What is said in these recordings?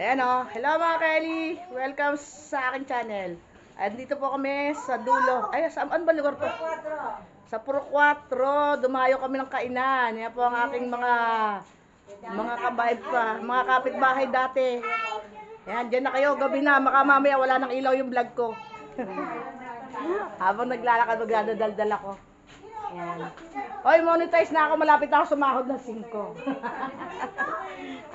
Ayan o. Hello mga Kelly. Welcome sa aking channel. Andito po kami sa dulo. Ay, saan ba lugar to? Sa Puro 4. Dumayo kami ng kainan. Yan po ang aking mga mga kabahay pa, mga kapitbahay dati. Yan, dyan na kayo. Gabi na. Baka mamaya wala nang ilaw yung vlog ko. Habang naglalakad, magdadaldal ako. Yan. Hoy, monetize na ako. Malapit na ako sumahod ng 5.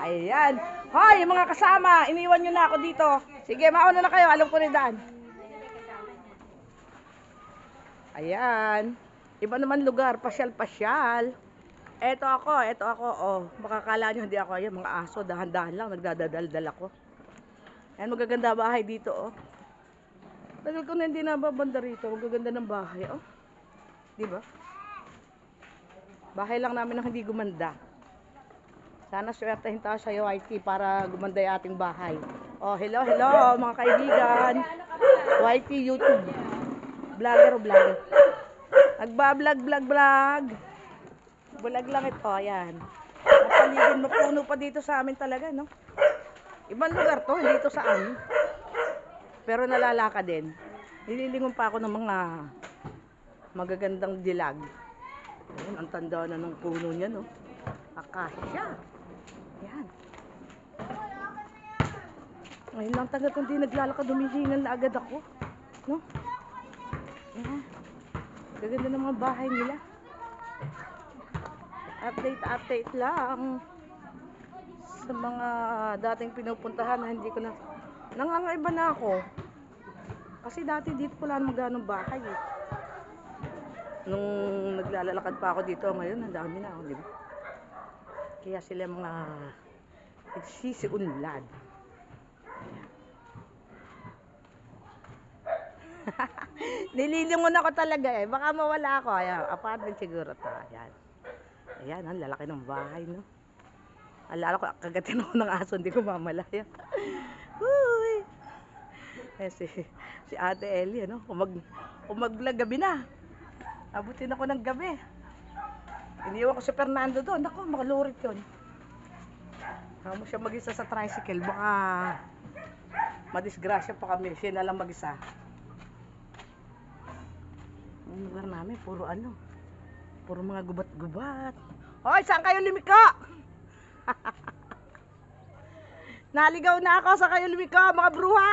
Ayan. Hoy, mga kasama, iniwan nyo na ako dito. Sige, mauna na kayo. Alam ko rin daan. Ayan. Iba naman lugar, pasyal-pasyal. Eto ako, eto ako. Oh, makakala nyo hindi ako. Ayan, mga aso, dahan-dahan lang. Nagdadaldal ako. Ayan, magaganda bahay dito, oh. Tagal ko na hindi nababanda rito. Magaganda ng bahay, oh. Di ba? Bahay lang namin ang hindi gumanda. Sana swertehin tayo sa YT para gumanda yung ating bahay. Oh, hello, hello mga kaibigan. YT YouTube. Vlogger o vlogger. Nagba-vlog, vlog, vlog. Bulag lang ito, ayan. Mapaligid, mapuno pa dito sa amin talaga, no? Ibang lugar to, hindi ito sa amin. Pero nalalaka din. Nililingon pa ako ng mga magagandang dilag. Ayun, ang tanda na ng puno niya, no? Akasya. Yan. Ngayon lang tagal kung di naglalakad, humihingal na agad ako. No? Yan. Gaganda ng mga bahay nila. Update, update lang. Sa mga dating pinupuntahan na hindi ko na... Nangangaiba na ako. Kasi dati dito wala namang ganong bahay eh. Nung naglalakad pa ako dito ngayon, ang dami na ako, di ba? Kaya sila mga nagsisiunlad. Nililingon ako talaga eh. Baka mawala ako. Ayan, apartment siguro to. Ayan. Ayan, ang lalaki ng bahay, no? Alala ko, kagatin ako ng aso, hindi ko mamalaya. Uy! Eh, si, si Ate Ellie, ano? Kung, mag, kung mag-vlog gabi na. Abutin ako ng gabi. Iniwan ko si Fernando doon. Ako, makalurit yun. Kamo siya mag-isa sa tricycle. Baka madisgrasya pa kami. Siya na lang mag-isa. Ang lugar namin, puro ano. Puro mga gubat-gubat. Hoy, saan kayo limiko? Naligaw na ako sa kayo limiko, mga bruha.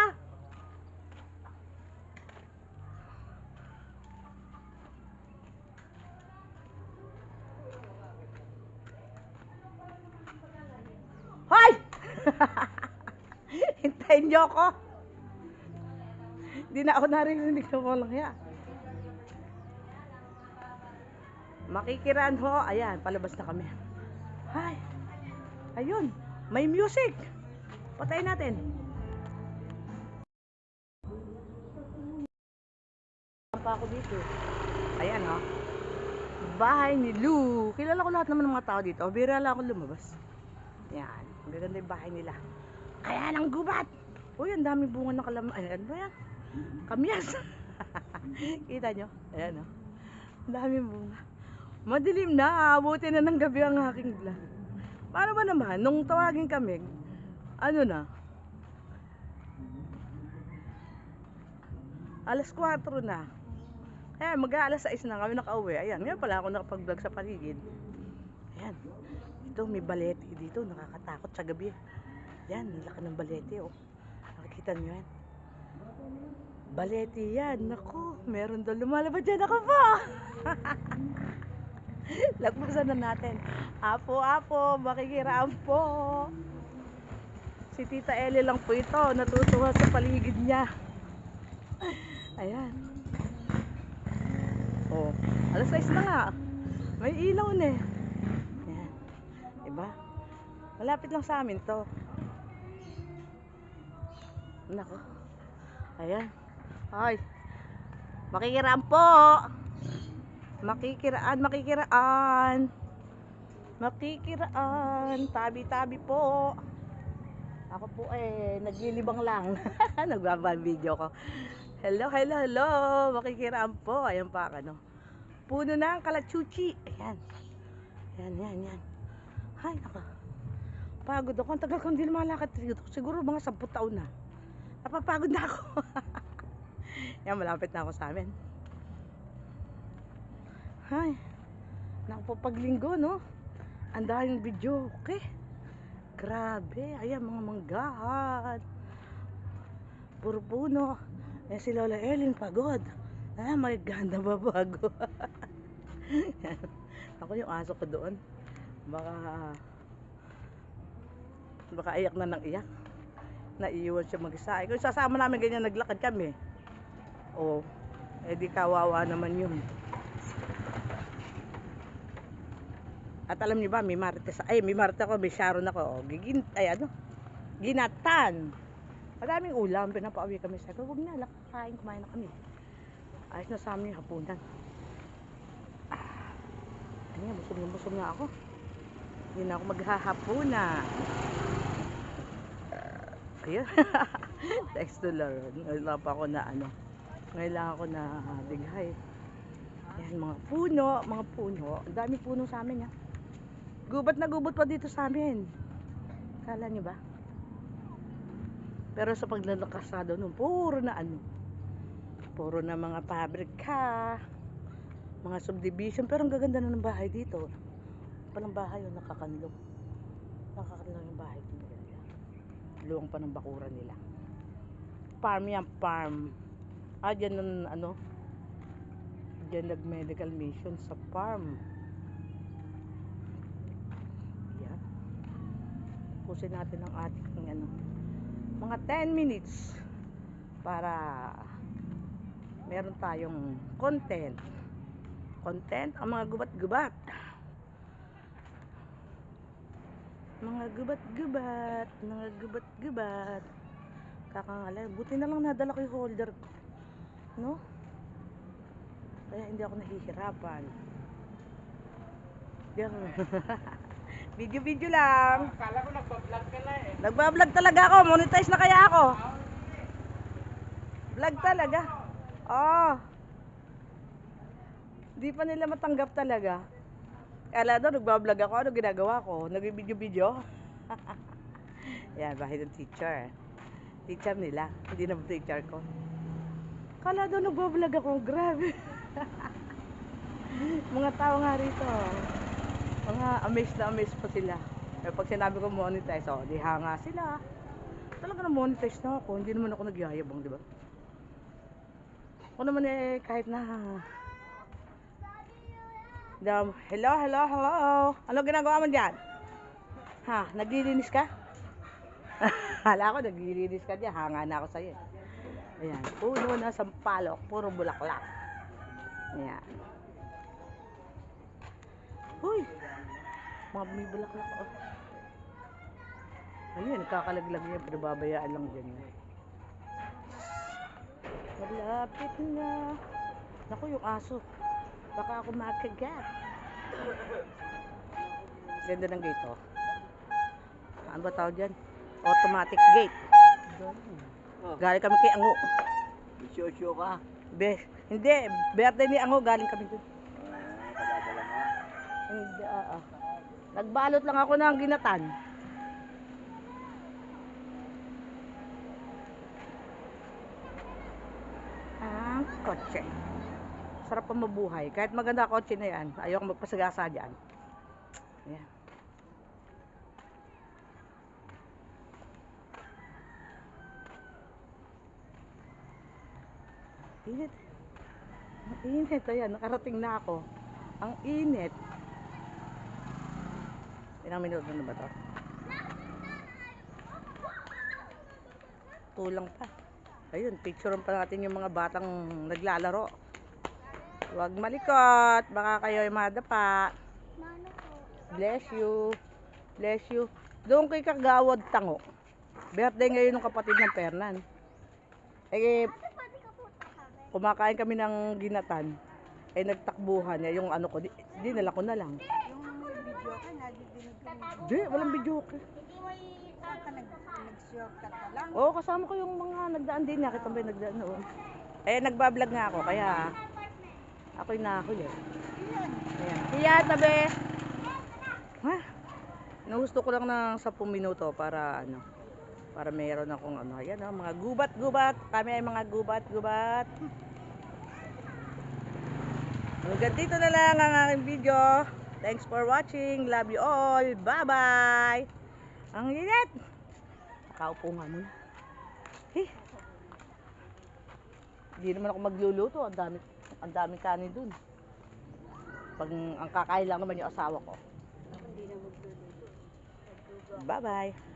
Hoy! Hintayin niyo ako. Hindi na ako narinig ng walang ya. Makikiran ho. Ayan, palabas na kami. Ay. Ayun. May music. Patayin natin. pa ako dito. Ayan, oh. Bahay ni Lou. Kilala ko lahat naman ng mga tao dito. Bira lang ako lumabas. Yan. Ang gaganda yung bahay nila. Ayan ang gubat. Uy, ang daming bunga ng kalam... Ay, ano ba yan? Kamyas. Kita nyo? Ayan, oh. Ang daming bunga. Madilim na. Abuti na ng gabi ang aking vlog. Paano ba naman? Nung tawagin kami, ano na? Alas 4 na. Eh, mag-aalas 6 na kami nakauwi. Ayan, ngayon pala ako nakapag-vlog sa paligid. Ayan. Ito, may balete dito. Nakakatakot sa gabi. Yan, laki ng balete, oh. Nakikita niyo yan? Balete yan. Naku, meron daw lumalabas dyan. Ako po! Lagpusan na natin. Apo, apo, makikiraan po. Si Tita Ellie lang po ito. Natutuwa sa paligid niya. Ayan. Oh, alas 6 na nga. May ilaw na eh. Diba? Malapit lang sa amin to. Nako. Ayan. Ay. Makikiraan po. Makikiraan, makikiraan. Makikiraan. Tabi-tabi po. Ako po eh, naglilibang lang. Nagbaba video ko. Hello, hello, hello. Makikiraan po. Ayan pa, ano. Puno na ang kalachuchi. Ayan. Ayan, yan, yan. Ay, nako. Pagod ako. Ang tagal ko hindi lumalakad. Siguro mga 10 taon na. Napapagod na ako. Yan, malapit na ako sa amin. Hay. Naku paglinggo, no? Ang daming video. Okay. Grabe. Ayan, mga manggahan. Puro puno. Eh, si Lola Erling pagod. Ah, may ganda ba bago? Ako yung aso ko doon. Baka baka iyak na ng iyak. Naiiwan siya mag-isa. Eh, kung sasama namin ganyan naglakad kami. O, eh di kawawa naman yun. At alam niyo ba, may Martes, ay may Martes ako, may Sharon ako. O, gigin, ay ano, ginatan. Madaming ulam, pinapauwi kami sa huwag na, kain, kumain na kami. Ayos na sa amin yung hapunan. Ah, Ayan, busog na busog na ako. Na ako maghahapunan. Uh, ayun. Thanks to Lord. Ngayon pa ako na ano. Ngayon lang ako na dighay. Ayan, mga puno, mga puno. Ang dami puno sa amin ha. Gubat na gubat pa dito sa amin. Kala niyo ba? Pero sa paglalakasado nun, puro na ano. Puro na mga pabrika, mga subdivision. Pero ang gaganda na ng bahay dito. Palang bahay yung nakakanlong. Nakakanlong yung bahay dito. Luwang pa ng bakuran nila. Farm yan, farm. Ah, dyan nun, ano, dyan nag-medical mission sa farm. Yan. Pusin natin ang ating, ano, mga 10 minutes para meron tayong content. Content ang mga gubat-gubat. Mga gubat-gubat, mga gubat-gubat. Kakangalay. Buti na lang nadala ko yung holder ko. No? Kaya hindi ako nahihirapan. Yan. Video-video lang. Akala ko nagpa-vlog ka na eh. Nagbablog talaga ako. Monetize na kaya ako. Vlog talaga. Oh. Di pa nila matanggap talaga. Kala daw, nagbablog ako. Ano ginagawa ko? Nag-video-video. Yan, bahay ng teacher. Teacher nila. Hindi na teacher ko. Kala daw, nagbablog ako. Grabe. Mga tao nga rito. Mga amazed na amazed pa sila. Pero pag sinabi ko monetize, oh, di hanga sila. Talaga na monetize na ako. Hindi naman ako nagyayabang, di ba? Ako naman eh, kahit na... Dam, hello, hello, hello. Ano ginagawa mo dyan? Ha, naglilinis ka? Hala ko, naglilinis ka dyan. Hanga na ako sa'yo. Ayan, puno na sampalok, puro bulaklak. Ayan. Uy, mga may bulaklak. Oh. Ano yan, nagkakalaglag yan, pinababayaan lang dyan. Malapit na. Naku, yung aso. Baka ako makagat. Ganda ng gate, oh. Ano ba tawag dyan? Automatic gate. Oh. Galing kami kay Ango. Show-show ka. Be, hindi, birthday ni Ango, galing kami dun. Padadala mo. Hindi, ah, ah. Nagbalot lang ako ng ginatan. Ang kotse. Sarap pa mabuhay. Kahit maganda kotse na yan, ayoko magpasagasa dyan. Ayan. Init. Ang init. Ayan, nakarating na ako. Ang init. Ilang minuto na ba to? Tulang pa. Ayun, picturean pa natin yung mga batang naglalaro. Huwag malikot. Baka kayo ay madapa. Bless you. Bless you. Doon kay Kagawad Tango. Birthday ngayon ng kapatid ng Pernan. Eh, kumakain kami ng ginatan. Eh, nagtakbuhan niya. Yung ano ko, di, di nala ko na lang. Yung may video ka, nadidinig ko. Di, walang video ko. Saan ka nag- nag-shortcut ka lang? Oo, kasama ko yung mga nagdaan din. Nakita ba yung nagdaan noon? Eh, nagbablog nga ako, kaya ako'y nahuli. Ayan. Hiya, tabi! Ha? Inuhusto ko lang ng 10 minuto para ano, para meron akong ano, ayan oh, mga gubat-gubat. Kami ay mga gubat-gubat. Hanggang dito na lang ang aking video. Thanks for watching. Love you all. Bye-bye. Ang init. Nakaupo nga muna. Eh. Hindi naman ako magluluto. Ang dami, ang dami kanin dun. Pag ang kakain lang naman yung asawa ko. Bye-bye.